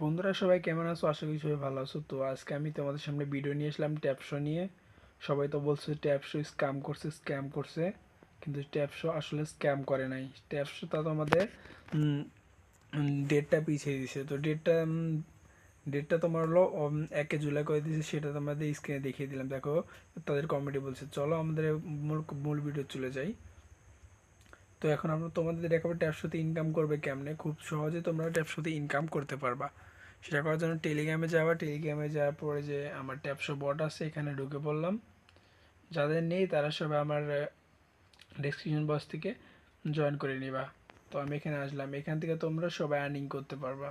বন্ধুরা সবাই কেমন আছো? আশা করি সবাই ভালো আছো। তো আজকে আমি তোমাদের সামনে ভিডিও নিয়ে আসলাম ট্যাপশো নিয়ে। সবাই তো বলছে ট্যাপশো স্ক্যাম করছে স্ক্যাম করছে। কিন্তু ট্যাপশো আসলে স্ক্যাম করে নাই। ট্যাপশো তা তো আমাদের ডেটটা পিছিয়ে দিছে। তো ডেটটা ডেটটা তোমার হলো একে জুলাই করে দিয়েছে সেটা তোমাদের স্ক্রিনে দেখিয়ে দিলাম। দেখো, তাদের কমেডি বলছে, চলো আমাদের মূল মূল ভিডিও চলে যাই। তো এখন আমরা তোমাদের দেখাবো ট্যাপশোতে ইনকাম করবে কেমনে? খুব সহজে তোমরা ট্যাপশোতে ইনকাম করতে পারবা। সেটা করার জন্য টেলিগ্রামে যাওয়া টেলিগ্রামে যাওয়ার পরে যে আমার ট্যাপশো বট আছে, এখানে ঢুকে পড়লাম। যাদের নেই, তারা সবাই আমার ডেসক্রিপশন বক্স থেকে জয়েন করে নিবা। তো আমি এখানে আসলাম। এখান থেকে তোমরা সবাই আর্নিং করতে পারবা।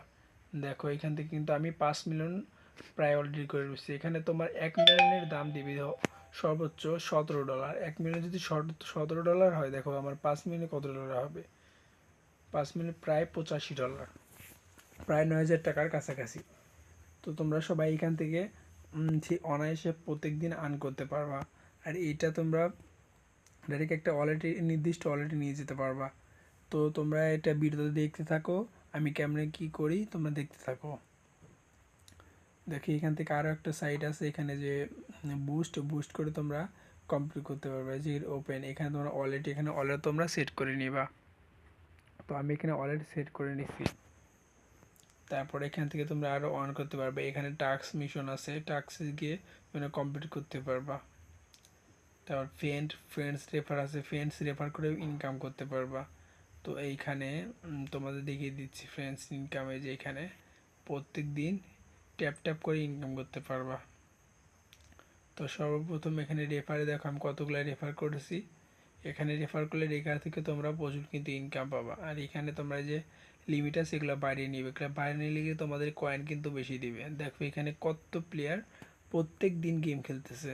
দেখো, এখান থেকে কিন্তু আমি পাঁচ মিলিয়ন প্রায় অলরেডি করে রয়েছি এখানে তোমার এক মিলিয়নের দাম দিবি সর্বোচ্চ সতেরো ডলার এক মিলিয়ন যদি সতেরো ডলার হয়, দেখো, আমার পাঁচ মিলিয়নে কত ডলার হবে? পাঁচ মিলিয়ন প্রায় পঁচাশি ডলার প্রায় নয় হাজার টাকার কাছাকাছি। তো তোমরা সবাই এখান থেকে অনায়াসে প্রত্যেক দিন আর্ন করতে পারবা। আর এটা তোমরা ডাইরেক্ট একটা ওয়ালেটে নির্দিষ্ট ওয়ালেটে নিয়ে যেতে পারবা। তো তোমরা এটা ভিডিওতে দেখতে থাকো। আমি কেমনে কি করি, তোমরা দেখতে থাকো। দেখি এখান থেকে আরও একটা সাইট আছে, এখানে যে বুস্ট বুস্ট করে তোমরা কমপ্লিট করতে পারবে। যে ওপেন এখানে তোমরা ওয়ালেট এখানে ওয়ালেট তোমরা সেট করে নিবা। তো আমি এখানে ওয়ালেট সেট করে নিছি। তারপর এখান থেকে তোমরা আরও অন করতে পারবে। এখানে টাস্ক মিশন আছে। টাস্কে গিয়ে তোমরা কমপ্লিট করতে পারবা। তারপর ফ্রেন্ড ফ্রেন্ডস রেফার আছে। ফ্রেন্ডস রেফার করে ইনকাম করতে পারবা। তো এইখানে তোমাদের দেখিয়ে দিচ্ছি ফ্রেন্ডস ইনকামে যে এখানে প্রত্যেক দিন ট্যাপ ট্যাপ করে ইনকাম করতে পারবা। তো সর্বপ্রথম এখানে রেফারে দেখো আমি কতগুলো রেফার করেছি। এখানে রেফার করলে রেখার থেকে তোমরা প্রচুর কিন্তু ইনকাম পাবা। আর এখানে তোমরা যে লিমিট আছে, এগুলো বাড়িয়ে নিবে। এগুলো বাড়িয়ে নিলে গিয়ে তোমাদের কয়েন কিন্তু বেশি দিবে। দেখো এখানে কত প্লেয়ার প্রত্যেক দিন গেম খেলতেছে।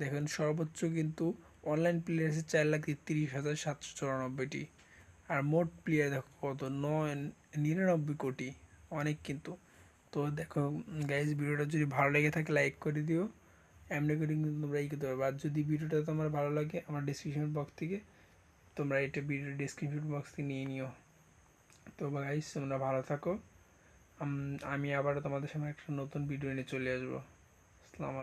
দেখেন সর্বোচ্চ কিন্তু অনলাইন প্লেয়ার আছে চার লাখ তিরিশ হাজার সাতশো চুরানব্বইটি। আর মোট প্লেয়ার দেখো কত? নয়, নিরানব্বই কোটি। অনেক কিন্তু। তো দেখো গাইজ ভিডিওটা যদি ভালো লেগে থাকে লাইক করে দিও। এমনি করে কিন্তু তোমরা এই করতে পারবে। আর যদি ভিডিওটা তোমার ভালো লাগে, আমার ডিসক্রিপশন বক্স থেকে তোমরা এটা ভিডিও ডিসক্রিপশন বক্স থেকে নিয়ে নিও। তো গাইস তোমরা ভালো থাকো। আম- আবার তোমাদের সামনে একটা নতুন ভিডিও নিয়ে চলে আসব। আসসালামু